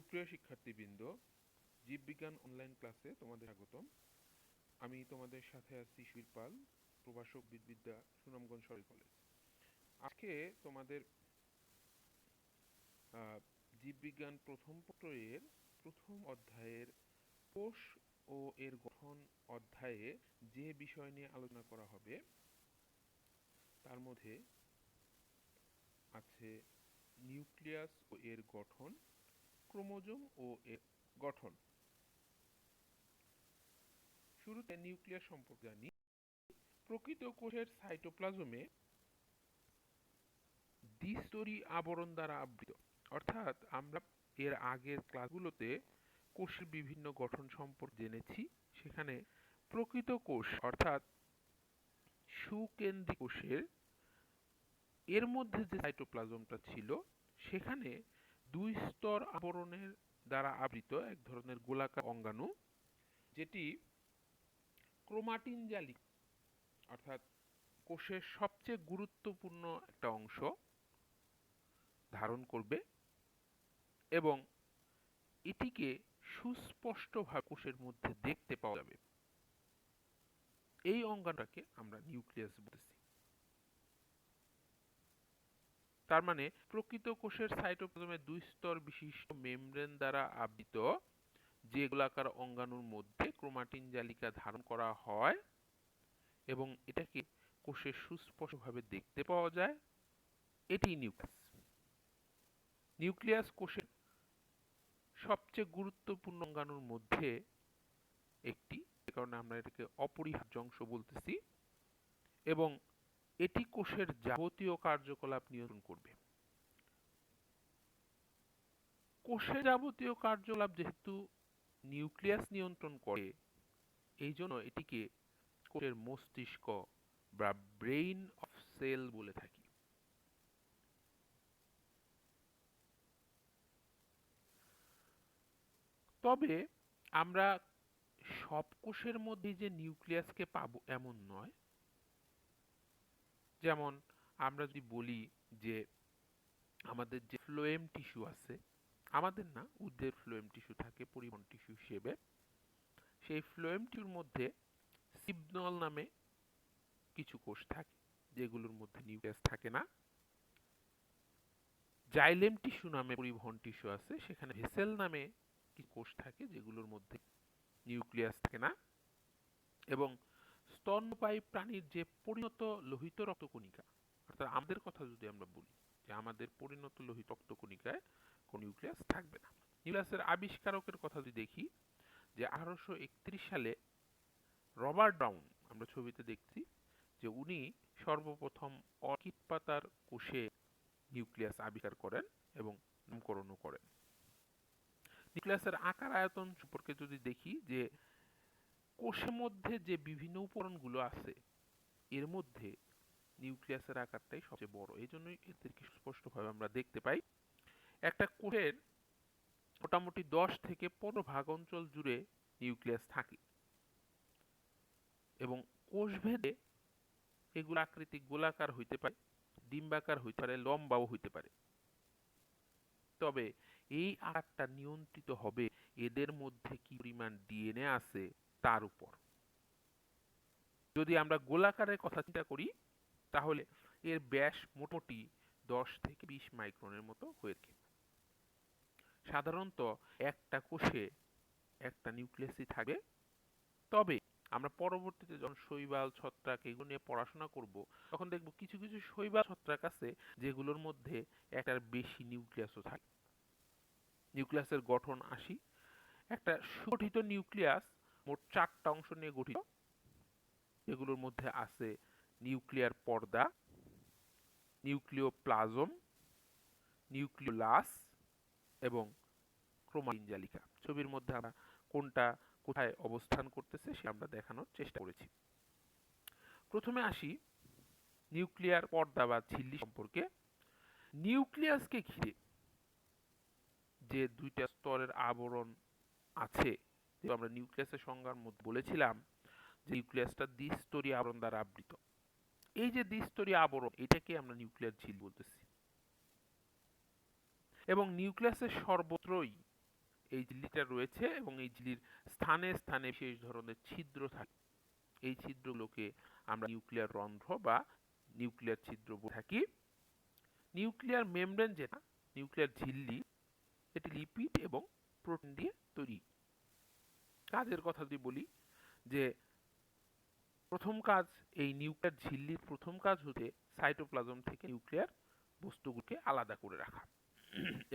সুপ্রিয় শিক্ষার্থীবৃন্দ, জীববিজ্ঞান অনলাইন ক্লাসে তোমাদের স্বাগতম। আমি তোমাদের সাথে আছি সুইর পাল, প্রভাষক বিদ্যা সুনামগঞ্জ সরকারি কলেজ আজকে তোমাদের জীববিজ্ঞান প্রথম পত্রের প্রথম অধ্যায়ের কোষ ও এর গঠন অধ্যায়ে যে বিষয় নিয়ে আলোচনা করা হবে, তার মধ্যে আছে নিউক্লিয়াস ও এর গঠন। ক্রোমোজোম ও এর গঠন। শুরুতে নিউক্লিয়াস সম্পর্কে জানি। প্রকৃত কোষের সাইটোপ্লাজমে দ্বিস্তরী আবরণ দ্বারা আবৃত। অর্থাৎ আমরা এর আগের ক্লাসগুলোতে কোষের বিভিন্ন গঠন সম্পর্কে জেনেছি। সেখানে প্রকৃত কোষ, অর্থাৎ সুকেন্দ্রিক কোষের, এর মধ্যে যে সাইটোপ্লাজমটা ছিল, সেখানে দুই স্তর আবরণের দ্বারা আবৃত এক ধরনের গোলাকার অঙ্গাণু, যেটি ক্রোমাটিন জালি অর্থাৎ কোষের সবচেয়ে গুরুত্বপূর্ণ একটা অংশ, ধারণ করবে এবং এটিকে সুস্পষ্টভাবে কোষের মধ্যে দেখতে পাওয়া যাবে। এই অঙ্গাণুটাকে আমরা নিউক্লিয়াস বলতেছি। তার মানে প্রকৃত কোষের সাইটোপ্লাজমে দুই স্তর বিশিষ্ট মেমব্রেন দ্বারা আবৃত, যে গোলাকার অঙ্গাণুর মধ্যে ক্রোমাটিন জালিকা ধারণ করা হয় এবং এটাকে কোষে সুস্পষ্টভাবে দেখতে পাওয়া যায় এটি নিউক্লিয়াস। নিউক্লিয়াস কোষের সবচেয়ে গুরুত্বপূর্ণ অঙ্গাণুর মধ্যে একটি কারণে আমরা এটাকে অপরিহার্য অংশ বলতেছি, এবং এটি কোষের যাবতীয় কার্যকলাপ নিয়ন্ত্রণ করবে। কোষের যাবতীয় কার্যকলাপ যেহেতু নিউক্লিয়াস নিয়ন্ত্রণ করে, এই জন্য এটিকে কোষের মস্তিষ্ক বা ব্রেইন অফ সেল বলে থাকি। তবে আমরা সব কোষের মধ্যে যে নিউক্লিয়াসকে পাবো এমন নয় যেমন আমরা যদি বলি যে আমাদের যে ফ্লোয়েম টিস্যু আছে, আমাদের না উদ্দের ফ্লোয়েম টিস্যু থাকে পরিবহন টিস্যু হিসেবে, সেই ফ্লোয়েম টিস্যুর মধ্যে সিবনল নামে কিছু কোষ থাকে, যেগুলোর মধ্যে নিউক্লিয়াস থাকে না। জাইলেম টিস্যু নামে পরিবহন টিস্যু আছে, সেখানে ভেসেল নামে কি কোষ থাকে, যেগুলোর মধ্যে নিউক্লিয়াস থাকে না। এবং স্তন্যপায়ী প্রাণীর যে পরিণত লোহিত রক্তকণিকা, অর্থাৎ আমাদের কথা যদি আমরা বলি যে আমাদের পরিণত লোহিত রক্তকণিকায় কোনো নিউক্লিয়াস থাকবে না। নিউক্লিয়াসের আবিষ্কারকের কথা যদি দেখি যে আঠারোশো একত্রিশ সালে রবার্ট ব্রাউন, আমরা ছবিতে দেখছি যে উনি সর্বপ্রথম অর্কিড পাতার কোষে নিউক্লিয়াস আবিষ্কার করেন এবং নামকরণও করেন। নিউক্লিয়াসের আকার আয়তন সম্পর্কে যদি দেখি যে কোষের মধ্যে যে বিভিন্ন উপকরণগুলো আছে, এর মধ্যে নিউক্লিয়াসের আকারটাই সবচেয়ে বড়। এই জন্যই এদেরকে স্পষ্টভাবে আমরা দেখতে পাই। একটা কোষের মোটামুটি দশ থেকে পনেরো ভাগ অঞ্চল জুড়ে নিউক্লিয়াস থাকে। এবং কোষভেদে এগুলো আকৃতি গোলাকার হইতে পারে, ডিম্বাকার হইতে পারে, লম্বাও হইতে পারে। তবে এই আকারটা নিয়ন্ত্রিত হবে এদের মধ্যে কি পরিমাণ ডিএনএ আছে তার উপর। যদি আমরা গোলাকারের কথা চিন্তা করি, তাহলে এর ব্যাস মোটামুটি দশ থেকে বিশ মাইক্রনের মতো হয়ে থাকে। সাধারণত একটা কোষে একটা নিউক্লিয়াসই থাকে। তবে আমরা পরবর্তীতে যখন শৈবাল, ছত্রাক এগুলো নিয়ে পড়াশোনা করব, তখন দেখব কিছু কিছু শৈবাল, ছত্রাক আছে যেগুলোর মধ্যে একটার বেশি নিউক্লিয়াসও থাকে। নিউক্লিয়াসের গঠন আসি একটা সুগঠিত নিউক্লিয়াস মোট চারটা অংশ নিয়ে গঠিত। এগুলোর মধ্যে আছে নিউক্লিয়ার পর্দা, নিউক্লিওপ্লাজম, নিউক্লিওলাস এবং ক্রোমাটিন জালিকা ছবির মধ্যে আমরা কোনটা কোথায় অবস্থান করতেছে সে আমরা দেখানোর চেষ্টা করেছি। প্রথমে আসি নিউক্লিয়ার পর্দা বা ঝিল্লি সম্পর্কে। নিউক্লিয়াসকে ঘিরে যে দুইটা স্তরের আবরণ আছে যে আমরা নিউক্লিয়াসের সংজ্ঞার মধ্যে বলেছিলাম যে নিউক্লিয়াসটা দ্বিস্তরীয় আবরণ দ্বারা আবৃত। এই যে দ্বিস্তরীয় আবরণ এটাকে আমরা নিউক্লিয়ার ঝিল বলতেছি। এবং নিউক্লিয়াসের সর্বত্রই এই ঝিল্লিটা রয়েছে এবং এই ঝিল্লির স্থানে স্থানে বিশেষ ধরনের ছিদ্র থাকে। এই ছিদ্রগুলোকে আমরা নিউক্লিয়ার রন্ধ্র বা নিউক্লিয়ার ছিদ্র বলে থাকি। নিউক্লিয়ার মেমব্রেন যেটা নিউক্লিয়ার ঝিল্লি, এটি লিপিড এবং প্রোটিন দিয়ে তৈরি। কাজের কথা যদি বলি, যে প্রথম কাজ এই নিউক্লিয়ার ঝিল্লির প্রথম কাজ হচ্ছে সাইটোপ্লাজম থেকে নিউক্লিয়ার বস্তুগুলোকে আলাদা করে রাখা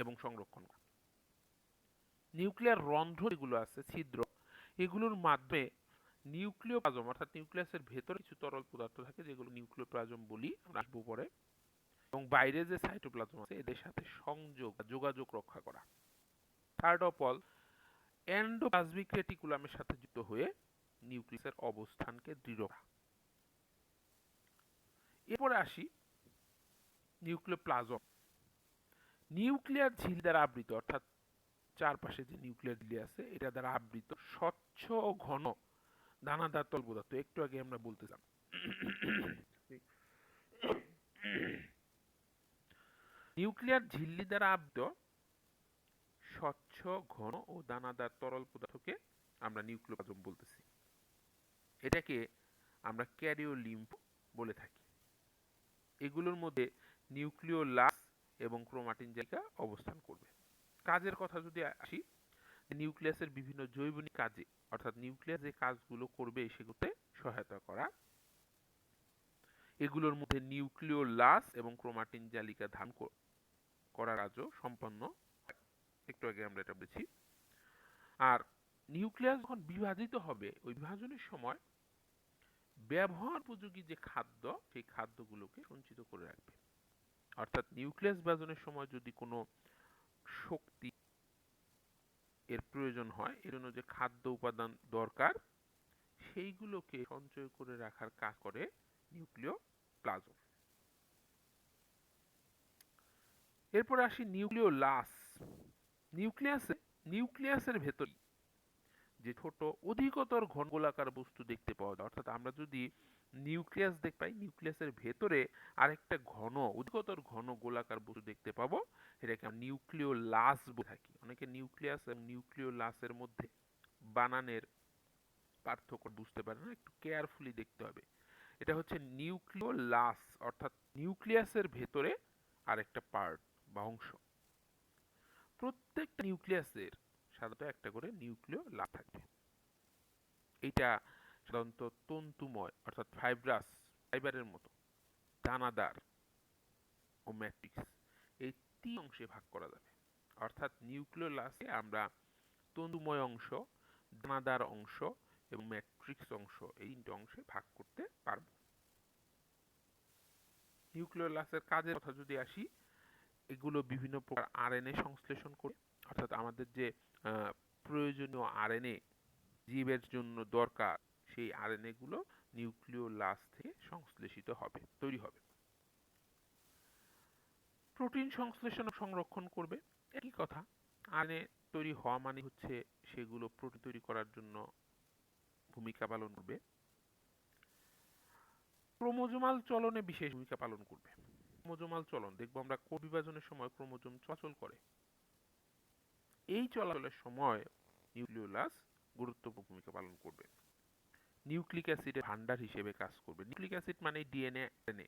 এবং সংরক্ষণ করা। নিউক্লিয়ার রন্ধ্র যেগুলো আছে, ছিদ্র, এগুলোর মাধ্যমে নিউক্লিওপ্লাজম, অর্থাৎ নিউক্লিয়াসের ভেতরে কিছু তরল পদার্থ থাকে যেগুলো নিউক্লিওপ্লাজম বলি আসব পরে, এবং বাইরে যে সাইটোপ্লাজম আছে, এদের সাথে সংযোগ যোগাযোগ রক্ষা করা। থার্ড অফ অল এন্ডোপ্লাজমিক রেটিকুলামের সাথে যুক্ত হয়ে নিউক্লিয়াসের অবস্থানকে দৃঢ় এরপরে আসি নিউক্লিওপ্লাজম নিউক্লিয়ার ঝিল দ্বারা আবৃত, অর্থাৎ চারপাশে যে নিউক্লিয়ার ঝিল্লি আছে, এটা দ্বারা আবৃত স্বচ্ছ ও ঘন দানাদার তল পদার্থ একটু আগে আমরা বলতেছিলাম। নিউক্লিয়ার ঝিল্লি দ্বারা আবৃত স্বচ্ছ, ঘন ও দানাদার তরল পদার্থকে আমরা নিউক্লিওপ্লাজম বলতেছি। এটাকে আমরা ক্যারিওলিম্ফ বলে থাকি। এগুলোর মধ্যে নিউক্লিওলাস এবং ক্রোমাটিন জায়গা অবস্থান করবে। কাজের কথা যদি আসি, নিউক্লিয়াসের বিভিন্ন জৈবনিক কাজে, অর্থাৎ নিউক্লিয়াস যে কাজগুলো করবে সেগুলোতে সহায়তা করা। এগুলোর মধ্যে নিউক্লিওলাস এবং ক্রোমাটিন জালিকা ধান করার কাজও সম্পন্ন একটু আগে আমরা এটা বলেছি। আর নিউক্লিয়াস যখন বিভাজিত হবে, ওই বিভাজনের সময় ব্যবহার উপযোগী যে খাদ্য, সেই খাদ্যগুলোকে সঞ্চিত করে রাখবে। অর্থাৎ নিউক্লিয়াস বিভাজনের সময় যদি কোনো শক্তি এর প্রয়োজন হয়, এর জন্য যে খাদ্য উপাদান দরকার, সেইগুলোকে সঞ্চয় করে রাখার কাজ করে নিউক্লিয় প্লাজম এরপর আসি নিউক্লিয় লাস নিউক্লিয়াসে, নিউক্লিয়াসের ভেতর যে ছোট অধিকতর ঘন গোলাকার বস্তু দেখতে পাওয়া যায়, অর্থাৎ আমরা যদি নিউক্লিয়াস দেখতে পাই, নিউক্লিয়াসের ভেতরে আরেকটা ঘন, অধিকতর ঘন গোলাকার বস্তু দেখতে পাবো এটাকে আমরা নিউক্লিয় লাস বলে থাকি। অনেকে নিউক্লিয়াস এবং নিউক্লিয় লাসের মধ্যে বানানের পার্থক্য বুঝতে পারে না, একটু কেয়ারফুলি দেখতে হবে। এটা হচ্ছে নিউক্লিয় লাস অর্থাৎ নিউক্লিয়াসের ভেতরে আরেকটা পার্ট বা অংশ। প্রত্যেকটা নিউক্লিয়াসের সাধারণত একটা করে নিউক্লিয় লাস থাকবে এটা সাধারণত তন্তুময়, অর্থাৎ ফাইব্রাস ফাইবারের মতো, দানাদার ও ম্যাট্রিক্স, এই তিন অংশে ভাগ করা যাবে। অর্থাৎ নিউক্লিওলাসে আমরা তন্তুময় অংশ, দানাদার অংশ এবং ম্যাট্রিক্স অংশ এই তিনটে অংশে ভাগ করতে পারব। নিউক্লিওলাসের কাজের কথা যদি আসি এগুলো বিভিন্ন প্রকার আরএনএ সংশ্লেষণ করে, অর্থাৎ আমাদের যে প্রয়োজনীয় আরএনএ জীবের জন্য দরকার, সেই আরএনএ গুলো নিউক্লিওলাস থেকে সংশ্লেষিত হবে, তৈরি হবে। প্রোটিন সংশ্লেষণ সংরক্ষণ করবে, একই কথা আরএনএ তৈরি হওয়া মানে হচ্ছে সেগুলো প্রোটিন তৈরি করার জন্য ভূমিকা পালন করবে। ক্রোমোজোমাল চলনে বিশেষ ভূমিকা পালন করবে। ক্রোমোজোমাল চলন, দেখব আমরা কোষ বিভাজনের সময় ক্রোমোজোম চলাচল করে। এই চলাচলের সময় নিউক্লিওলাস গুরুত্বপূর্ণ ভূমিকা পালন করবে। নিউক্লিক অ্যাসিডের ভান্ডার হিসেবে কাজ করবে। নিউক্লিক অ্যাসিড মানে ডিএনএ আরএনএ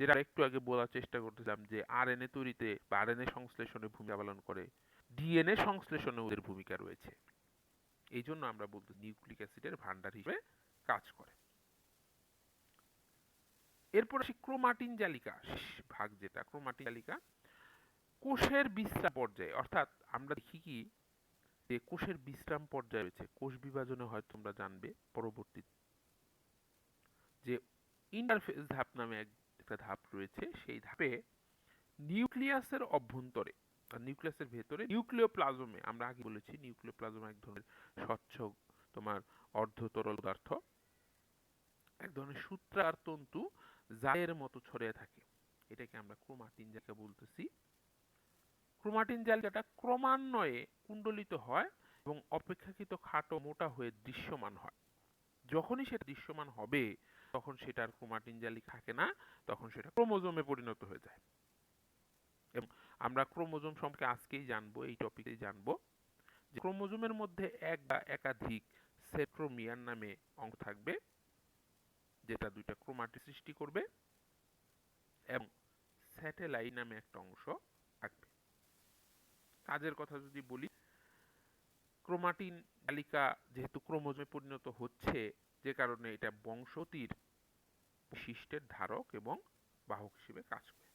যেটা একটু আগে বলার চেষ্টা করতেছিলাম যে আরএনএ তৈরিতে বা আরএনএ সংশ্লেষণে ভূমিকা পালন করে, ডিএনএ সংশ্লেষণে ওদের ভূমিকা রয়েছে। এই জন্য আমরা বলতে নিউক্লিক অ্যাসিডের ভান্ডার হিসেবে কাজ করে। এরপর আসি ক্রোমাটিন জালিকা। ভাগ যেটা, ক্রোমাটিন জালিকা। কোষের বিশ্রাম পর্যায়ে, অর্থাৎ আমরা দেখি কি, যে কোষের বিশ্রাম পর্যায়ে রয়েছে। কোষ বিভাজনে হয়তো তোমরা জানবে পরবর্তী যে ইন্টারফেস ধাপ নামে একটা ধাপ রয়েছে, সেই ধাপে নিউক্লিয়াসের অভ্যন্তরে নিউক্লিয়াসের ভেতরে নিউক্লিওপ্লাজমে, আমরা আগে বলেছি নিউক্লিওপ্লাজম এক ধরনের স্বচ্ছ, তোমার অর্ধ তরল পদার্থ। এক ধরনের সূত্রার তন্তু জালের মতো ছড়িয়ে থাকে। এটাকে আমরা ক্রোমাটিন জালিকা বলতেছি। ক্রোমাটিন জালিকাটা ক্রমান্বয়ে কুণ্ডলিত হয় এবং অপেক্ষাকৃত খাটো মোটা হয়ে দৃশ্যমান হয়। যখনই সেটা দৃশ্যমান হবে, তখন সেটার ক্রোমাটিন জালিকা থাকে না, তখন সেটা ক্রোমোজোমে পরিণত হয়ে যায়। এবং আমরা ক্রোমোজোম সম্পর্কে আজকেই জানব, এই টপিকেই জানব যে ক্রোমোজোমের মধ্যে এক বা একাধিক সেট্রোমিয়ার নামে অংশ থাকবে। যেটা দুইটা ক্রোমাটিড সৃষ্টি করবে, এবং স্যাটেলাইট নামে একটা অংশ থাকবে। কাজের কথা যদি বলি, ক্রোমাটিন তালিকা যেহেতু ক্রোমোজোমে পরিণত হচ্ছে, যে কারণে এটা বংশতির বৈশিষ্ট্যের ধারক এবং বাহক হিসেবে কাজ করে।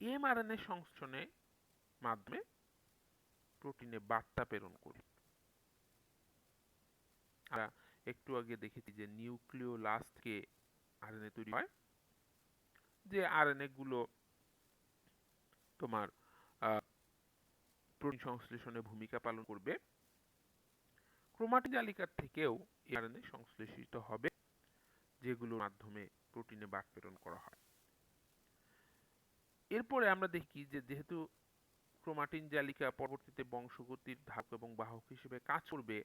এম এমআরএনএ সংশ্লেষণে মাধ্যমে প্রোটিনে বার্তা প্রেরণ করি। আমরা একটু আগে দেখেছি যে নিউক্লিওলাস থেকে আরএনএ তৈরি হয়, যে আরএনএ গুলো তোমার প্রোটিন সংশ্লেষণে ভূমিকা পালন করবে। ক্রোমাটিন জালিকার থেকেও আরএনএ সংশ্লেষিত হবে, যেগুলোর মাধ্যমে প্রোটিনে বার্তা প্রেরণ করা হয়। এরপরে আমরা দেখি যে যেহেতু ক্রোমাটিন জালিকা পরবর্তীতে বংশগতির ধাপ এবং বাহক হিসেবে কাজ করবে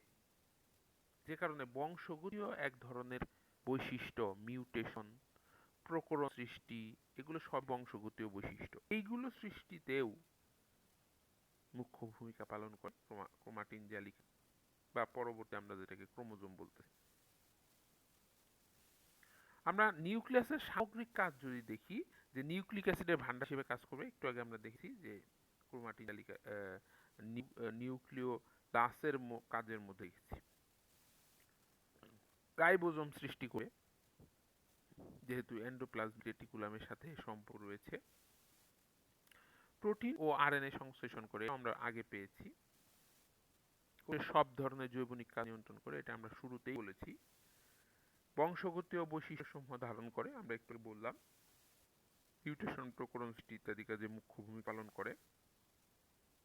যে কারণে বংশগতিও এক ধরনের বৈশিষ্ট্য মিউটেশন প্রকরণ সৃষ্টি, এগুলো সব বংশগতীয় বৈশিষ্ট্য। এইগুলো সৃষ্টিতেও মুখ্য ভূমিকা পালন করে ক্রোমাটিন জালিকা বা পরবর্তী আমরা যেটাকে ক্রোমোজোম বলতেছি। আমরা নিউক্লিয়াসের সামগ্রিক কাজ যদি দেখি, যে নিউক্লিক অ্যাসিডের ভান্ডার হিসেবে কাজ করবে, একটু আগে আমরা দেখেছি যে ক্রোমাটিন তালিকা নিউক্লিও দাসের কাজের মধ্যে দেখেছি রাইবোজোম সৃষ্টি করে, যেহেতু এন্ডোপ্লাজমিক রেটিকুলামের সাথে সম্পর্ক রয়েছে, প্রোটিন ও আরএনএ সংশ্লেষণ করে আমরা আগে পেয়েছি। সব ধরনের জৈবনিক কাজ নিয়ন্ত্রণ করে, এটা আমরা শুরুতেই বলেছি। বংশগতীয় বৈশিষ্ট্যসমূহ ধারণ করে আমরা একটু বললাম। মিউটেশন প্রকরণ ইত্যাদি কাজে মুখ্য ভূমিকা পালন করে।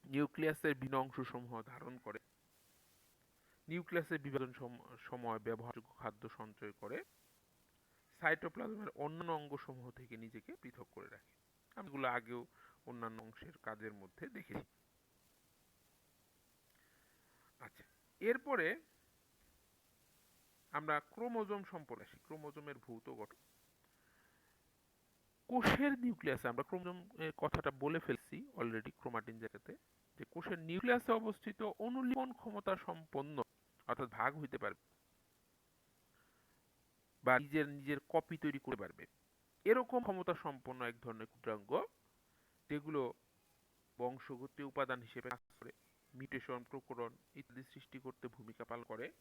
নিউক্লিয়াসের ভিন্ন অংশসমূহ ধারণ করে। নিউক্লিয়াসের বিভাজন সময় ব্যবহারযোগ্য খাদ্য সঞ্চয় করে, সাইটোপ্লাজমের অন্যান্য অঙ্গসমূহ থেকে নিজেকে পৃথক করে রাখে। আমগুলো আগেও অন্যান্য অংশের কাজের মধ্যে দেখেছি। আচ্ছা এরপরে আমরা ক্রোমোজোম সম্পর্কে আসি। ক্রোমোজোমের ভৌত গঠন। কোষের নিউক্লিয়াসে আমরা ক্রোমোজোম কথাটা বলে ফেলছি অলরেডি ক্রোমাটিন জায়গাতে, যে কোষের নিউক্লিয়াসে অবস্থিত অনুলিপন ক্ষমতা সম্পন্ন অর্থাৎ ভাগ হইতে পারবে। বা নিজের নিজের কপি তৈরি করতে পারবে। এরকম ক্ষমতা সম্পন্ন এক ধরনের ক্ষুদ্রাঙ্গ, যেগুলো বংশগতি, উপাদান হিসেবে কাজ করে মিউটেশন প্রকরণ ইত্যাদি সৃষ্টি করতে ভূমিকা পালন করে।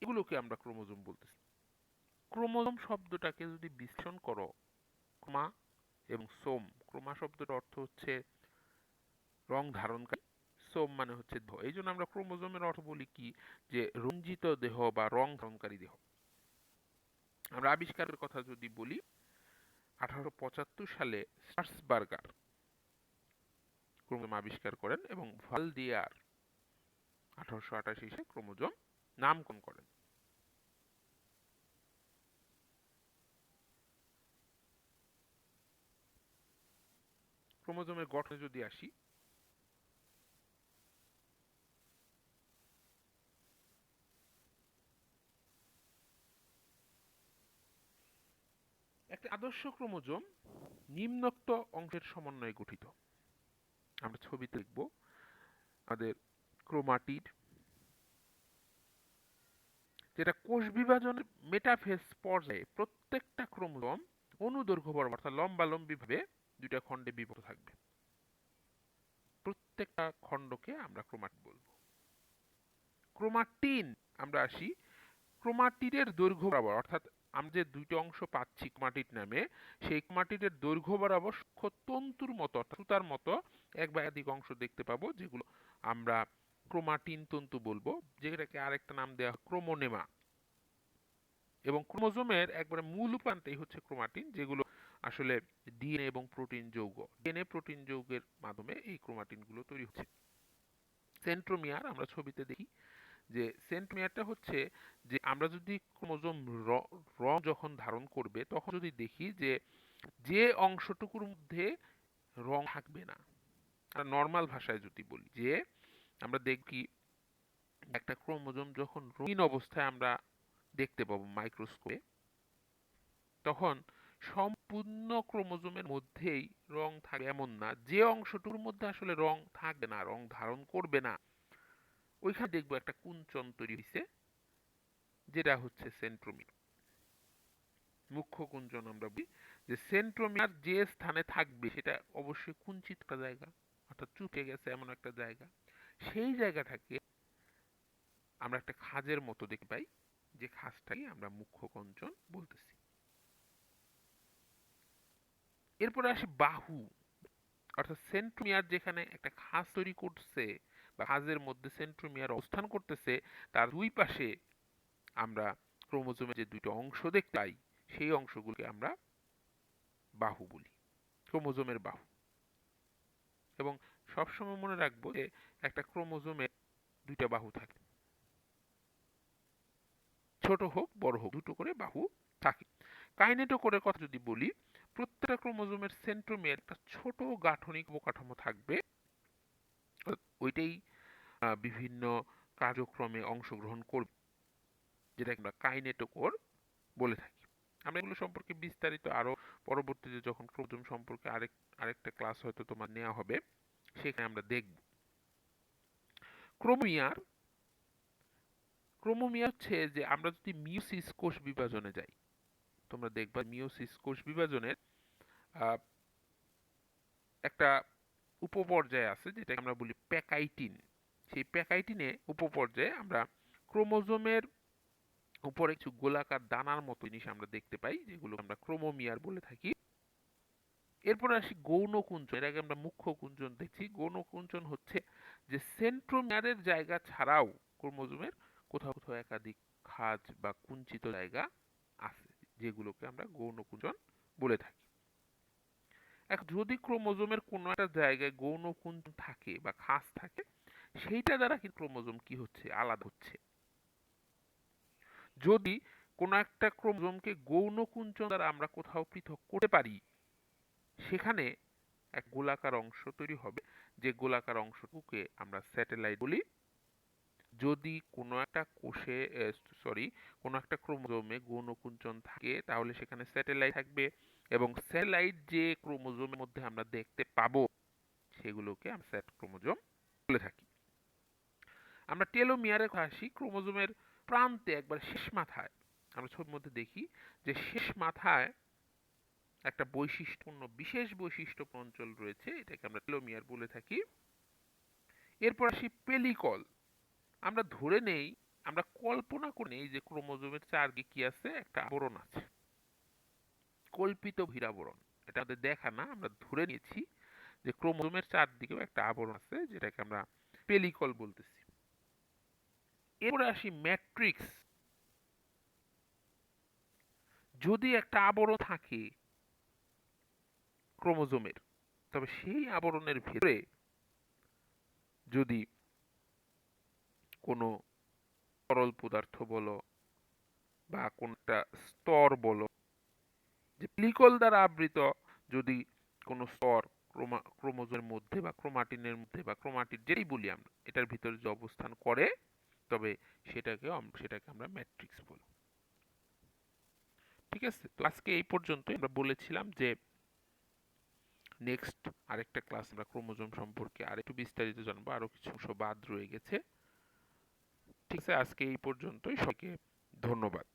এগুলোকে আমরা ক্রোমোজোম বলতেছি। ক্রোমোজোম শব্দটাকে যদি বিশ্লেষণ করো, ক্রোমা এবং সোম, ক্রোমা শব্দটার অর্থ হচ্ছে রং ধারণকারী। সোম মানে হচ্ছে দেহ। এই জন্য আমরা ক্রোমোজোমের অর্থ বলি কি? যে রঞ্জিত দেহ বা রং ধারণকারী দেহ। আমরা আবিষ্কারের কথা যদি বলি আঠারো সালে সার্সবার্গার ক্রোমোজোম আবিষ্কার করেন এবং ভালদিয়ার আঠারোশো আটাশি সালে ক্রোমোজোম নামকরণ করেন। ক্রোমোজোমের গঠনে যদি আসি একটা আদর্শ ক্রোমোজোম নিম্নোক্ত অংশের সমন্বয়ে গঠিত। আমরা ছবিতে দেখব আমাদের ক্রোমাটিড, যেটা কোষ বিভাজনের মেটাফেজ পর্যায়ে প্রত্যেকটা ক্রোমোজোম অনুদৈর্ঘ্য বরাবর, অর্থাৎ লম্বালম্বি ভাবে দুইটা খণ্ডে বিভক্ত থাকবে। প্রত্যেকটা খণ্ডকে আমরা ক্রোমাটিড বলব। ক্রোমাটিন, আমরা আসি ক্রোমাটিডের দৈর্ঘ্য বরাবর, অর্থাৎ আমরা যে দুইটা অংশ পাচ্ছি ক্রোমাটিড নামে সেই ক্রোমাটিডের দৈর্ঘ্য বরাবর সূক্ষ্ম তন্তুর মতো সুতার মতো এক বা একাধিক অংশ দেখতে পাবো, যেগুলো আমরা ক্রোমাটিন তন্তু বলব, যেটাকে আরেকটা নাম দেওয়া ক্রোমোনেমা। এবং ক্রোমোজোমের একবারে মূল উপান্তেই হচ্ছে ক্রোমাটিন, যেগুলো আসলে ডিএনএ এবং প্রোটিন যৌগ। ডিএনএ, প্রোটিন যৌগের মাধ্যমে এই ক্রোমাটিনগুলো তৈরি হচ্ছে। সেন্ট্রোমিয়ার আমরা ছবিতে দেখি। যে সেন্ট্রোমিয়ারটা হচ্ছে যে আমরা যদি ক্রোমোজোম রং যখন ধারণ করবে, তখন যদি দেখি যে যে অংশটুকুর মধ্যে রং থাকবে না নর্মাল ভাষায় যদি বলি, যে আমরা দেখি একটা ক্রোমোজোম যখন রঙিন অবস্থায় আমরা দেখতে পাবো মাইক্রোস্কোপে তখন সম্পূর্ণ ক্রোমোজোমের মধ্যেই রং থাকবে এমন না, যে অংশটুকুর মধ্যে আসলে রং থাকবে না, রং ধারণ করবে না। ওইখানে দেখব একটা কুঞ্চন তৈরি হয়েছে যেটা হচ্ছে সেন্ট্রোমিয়ার মুখ্য কুঞ্চন আমরা বলি যে সেন্ট্রোমিয়ার যে স্থানে থাকবে, সেটা অবশ্যই কুঞ্চিত একটা জায়গা, অর্থাৎ চুপে গেছে এমন একটা জায়গা। সেই জায়গাটাকে আমরা একটা খাজের মতো দেখতে পাই, যে খাজটাকে আমরা মুখ্য কঞ্চন বলতেছি। এরপরে আসি বাহু। অর্থাৎ সেন্ট্রোমিয়ার যেখানে একটা খাঁজ তৈরি করছে বা খাঁজের মধ্যে সেন্ট্রোমিয়ার অবস্থান করতেছে, তার দুই পাশে আমরা ক্রোমোজোমের যে দুটো অংশ দেখতে পাই, সেই অংশগুলোকে আমরা বাহু বলি ক্রোমোজোমের বাহু। এবং সবসময় মনে রাখব যে একটা ক্রোমোজোমের দুইটা বাহু থাকে। ছোট হোক, বড় হোক, দুটো করে বাহু থাকে। কাইনেটো করে কথা যদি বলি, প্রত্যেকটা ক্রোমোজোমের সেন্ট্রোমিয়ার একটা ছোট গাঠনিক অবকাঠামো থাকবে। ওইটাই বিভিন্ন কার্যক্রমে অংশগ্রহণ করবে যেটাকে আমরা কাইনেটোকোর বলে থাকি। আমরা এগুলো সম্পর্কে বিস্তারিত আরও পরবর্তীতে যখন ক্রোমোজোম সম্পর্কে আরেক, আরেকটা ক্লাস হয়তো তোমার নেওয়া হবে, সেখানে আমরা দেখব। ক্রোমিয়ার ক্রোমোমিয়ার হচ্ছে যে আমরা যদি মিওসিস কোষ বিভাজনে যাই, তোমরা দেখবা মিওসিস কোষ বিভাজনের একটা উপপর্যায় আছে, যেটাকে আমরা বলি প্যাকাইটিন। সেই প্যাকাইটিনে উপপর্যায়ে আমরা ক্রোমোজোমের উপরে কিছু গোলাকার দানার মতো জিনিস আমরা দেখতে পাই, যেগুলো আমরা ক্রোমোমিয়ার বলে থাকি। এরপর আসি গৌণ এর আগে আমরা মুখ্য কুঞ্চন দেখছি। গৌণ কুঞ্চন হচ্ছে যে সেন্ট্রোমিয়ারের জায়গা ছাড়াও ক্রোমোজোমের কোথাও কোথাও একাধিক খাঁজ বা কুঞ্চিত জায়গা আছে, যেগুলোকে আমরা গৌণ কুঞ্চন বলে থাকি। এখন যদি ক্রোমোজোমের কোনো একটা জায়গায় গৌণ কুঞ্চন থাকে বা খাঁজ থাকে, সেইটা দ্বারা কি ক্রোমোজোম কি হচ্ছে? আলাদা হচ্ছে। যদি কোনো একটা ক্রোমোজোমকে গৌণ কুঞ্চন দ্বারা আমরা কোথাও পৃথক করতে পারি, সেখানে এক গোলাকার অংশ তৈরি হবে, যে গোলাকার অংশটুকুকে আমরা স্যাটেলাইট বলি। যদি কোনো একটা কোষে সরি, কোনো একটা ক্রোমোজোমে গৌণ কুঞ্চন থাকে, তাহলে সেখানে স্যাটেলাইট থাকবে। এবং স্যাটেলাইট যে ক্রোমোজোমের মধ্যে আমরা দেখতে পাবো, সেগুলোকে আমরা স্যাট ক্রোমোজোম বলে থাকি। আমরা টেলোমিয়ারে আসি, ক্রোমোজোমের প্রান্তে একবার শেষ মাথায়। আমরা ছবির মধ্যে দেখি যে শেষ মাথায় একটা বৈশিষ্ট্যপূর্ণ, বিশেষ বৈশিষ্ট্যপূর্ণ অঞ্চল রয়েছে, এটাকে আমরা টেলোমিয়ার বলে থাকি। এরপর আসি পেলিকল। আমরা ধরে নেই, আমরা কল্পনা করে নেই যে ক্রোমোজোমের চারদিকে কি আছে, একটা আবরণ আছে। কল্পিত ভিড়াবরণ। এটা আমাদের দেখা না, আমরা ধরে নিয়েছি যে ক্রোমোজোমের চারদিকেও একটা আবরণ আছে, যেটাকে আমরা পেলিকল বলতেছি। এরপরে আসি ম্যাট্রিক্স। যদি একটা আবরণ থাকে ক্রোমোজোমের, তবে সেই আবরণের ভেতরে যদি কোনো তরল পদার্থ বলো বা কোনটা স্তর বলো যে দ্বারা আবৃত যদি কোনো স্তর ক্রোমা, ক্রোমোজোমের মধ্যে বা ক্রোমাটিনের মধ্যে বা ক্রোমাটিন যেটাই বলি আমরা, এটার ভিতরে যে অবস্থান করে, তবে সেটাকে সেটাকে আমরা ম্যাট্রিক্স বলি। ঠিক আছে? তো আজকে এই পর্যন্ত আমরা বলেছিলাম যে নেক্সট আরেকটা ক্লাস আমরা ক্রোমোজোম সম্পর্কে আরেকটু বিস্তারিত জানব, আরও কিছু অংশ বাদ রয়ে গেছে। ঠিক আছে? আজকে এই পর্যন্তই। সবাইকে ধন্যবাদ।